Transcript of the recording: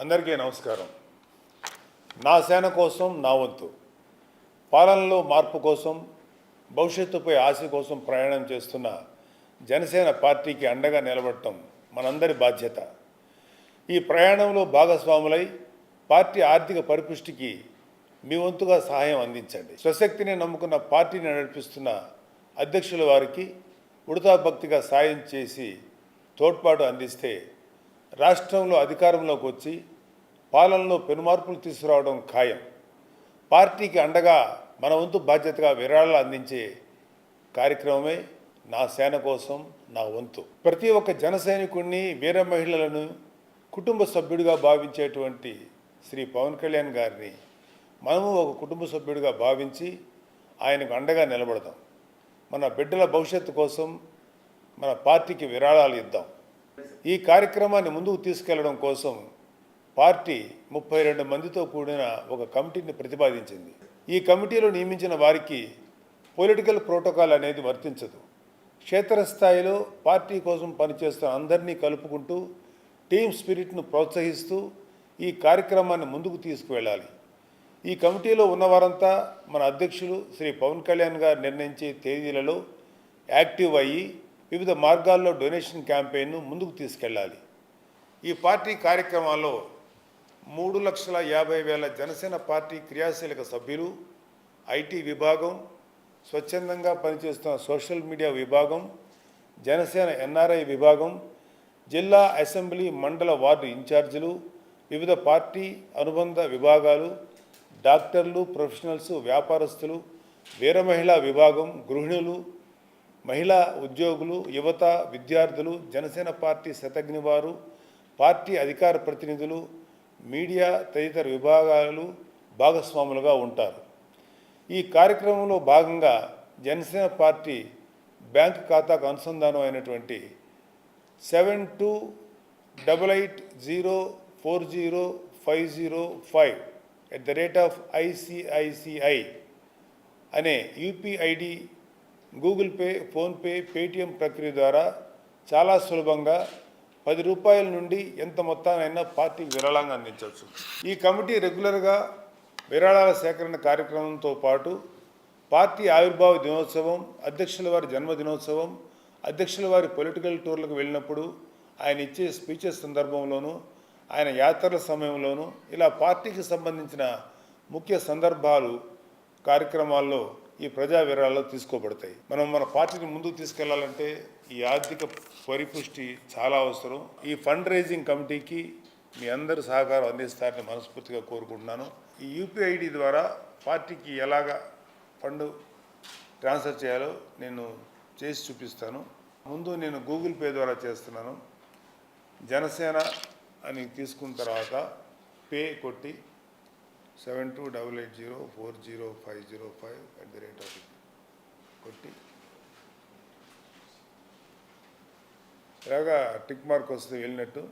అందరికీ నమస్కారం. నా సేన కోసం నా వంతు. పాలనలో మార్పు కోసం భవిష్యత్తుపై ఆశ కోసం ప్రయాణం చేస్తున్న జనసేన పార్టీకి అండగా నిలబడటం మనందరి బాధ్యత. ఈ ప్రయాణంలో భాగస్వాములై పార్టీ ఆర్థిక పరిపుష్టికి మీ వంతుగా సహాయం అందించండి. స్వశక్తిని నమ్ముకున్న పార్టీని నడిపిస్తున్న అధ్యక్షుల వారికి ఉడతా భక్తిగా సాయం చేసి తోడ్పాటు అందిస్తే రాష్ట్రంలో అధికారంలోకి వచ్చి పాలనలో పెనుమార్పులు తీసుకురావడం ఖాయం. పార్టీకి అండగా మన వంతు బాధ్యతగా విరాళాలు అందించే కార్యక్రమమే నా సేన కోసం నా వంతు. ప్రతి ఒక్క జన సైనికుడిని వీర మహిళలను కుటుంబ సభ్యుడిగా భావించేటువంటి శ్రీ పవన్ కళ్యాణ్ గారిని మనము ఒక కుటుంబ సభ్యుడిగా భావించి ఆయనకు అండగా నిలబడదాం. మన బిడ్డల భవిష్యత్తు కోసం మన పార్టీకి విరాళాలు ఇద్దాం. ఈ కార్యక్రమాన్ని ముందుకు తీసుకెళ్ళడం కోసం పార్టీ ముప్పై రెండు మందితో కూడిన ఒక కమిటీని ప్రతిపాదించింది. ఈ కమిటీలో నియమించిన వారికి పొలిటికల్ ప్రోటోకాల్ అనేది వర్తించదు. క్షేత్రస్థాయిలో పార్టీ కోసం పనిచేస్తున్న అందరినీ కలుపుకుంటూ టీమ్ స్పిరిట్ను ప్రోత్సహిస్తూ ఈ కార్యక్రమాన్ని ముందుకు తీసుకువెళ్ళాలి. ఈ కమిటీలో ఉన్నవారంతా మన అధ్యక్షులు శ్రీ పవన్ కళ్యాణ్ గారు నిర్ణయించే తేదీలలో యాక్టివ్ అయ్యి వివిధ మార్గాల్లో డొనేషన్ క్యాంపెయిన్ను ముందుకు తీసుకెళ్ళాలి. ఈ పార్టీ కార్యక్రమాల్లో మూడు లక్షల యాభై వేల జనసేన పార్టీ క్రియాశీలక సభ్యులు ఐటీ విభాగం స్వచ్ఛందంగా పనిచేస్తున్న సోషల్ మీడియా విభాగం జనసేన ఎన్ఆర్ఐ విభాగం జిల్లా అసెంబ్లీ మండల వార్డు ఇన్ఛార్జీలు వివిధ పార్టీ అనుబంధ విభాగాలు డాక్టర్లు ప్రొఫెషనల్స్ వ్యాపారస్తులు వీరమహిళా విభాగం గృహిణులు మహిళా ఉద్యోగులు యువత విద్యార్థులు జనసేన పార్టీ శతజ్ఞవారు పార్టీ అధికార ప్రతినిధులు మీడియా తదితర విభాగాలు భాగస్వాములుగా ఉంటారు. ఈ కార్యక్రమంలో భాగంగా జనసేన పార్టీ బ్యాంక్ ఖాతాకు అనుసంధానం అయినటువంటి seven two double eight zero four zero five zero five at the rate of ICICI అనే UPI ID Google Pay PhonePe Paytm ప్రక్రియ ద్వారా చాలా సులభంగా పది రూపాయల నుండి ఎంత మొత్తానైనా పార్టీకి విరాళంగా అందించవచ్చు. ఈ కమిటీ రెగ్యులర్గా విరాళాల సేకరణ కార్యక్రమంతో పాటు పార్టీ ఆవిర్భావ దినోత్సవం అధ్యక్షుల వారి జన్మదినోత్సవం అధ్యక్షుల వారి పొలిటికల్ టూర్లకు వెళ్ళినప్పుడు ఆయన ఇచ్చే స్పీచెస్ సందర్భంలోనూ ఆయన యాత్రల సమయంలోనూ ఇలా పార్టీకి సంబంధించిన ముఖ్య సందర్భాలు కార్యక్రమాల్లో ఈ ప్రజా విరాళాలు తీసుకోబడతాయి. మనం మన పార్టీని ముందుకు తీసుకెళ్ళాలంటే ఈ ఆర్థిక పరిపుష్టి చాలా అవసరం. ఈ ఫండ్ రైజింగ్ కమిటీకి మీ అందరి సహకారం అందిస్తారని మనస్ఫూర్తిగా కోరుకుంటున్నాను. ఈ యూపీఐడి ద్వారా పార్టీకి ఎలాగ ఫండ్ ట్రాన్స్ఫర్ చేయాలో నేను చేసి చూపిస్తాను. ముందు నేను గూగుల్ పే ద్వారా చేస్తున్నాను. జనసేన అని తీసుకున్న తర్వాత పే కొట్టి seven two double eight zero four zero five zero five at the rate of కొట్టి. ఇలాగా టిక్ మార్క్ వస్తే వెళ్ళినట్టు.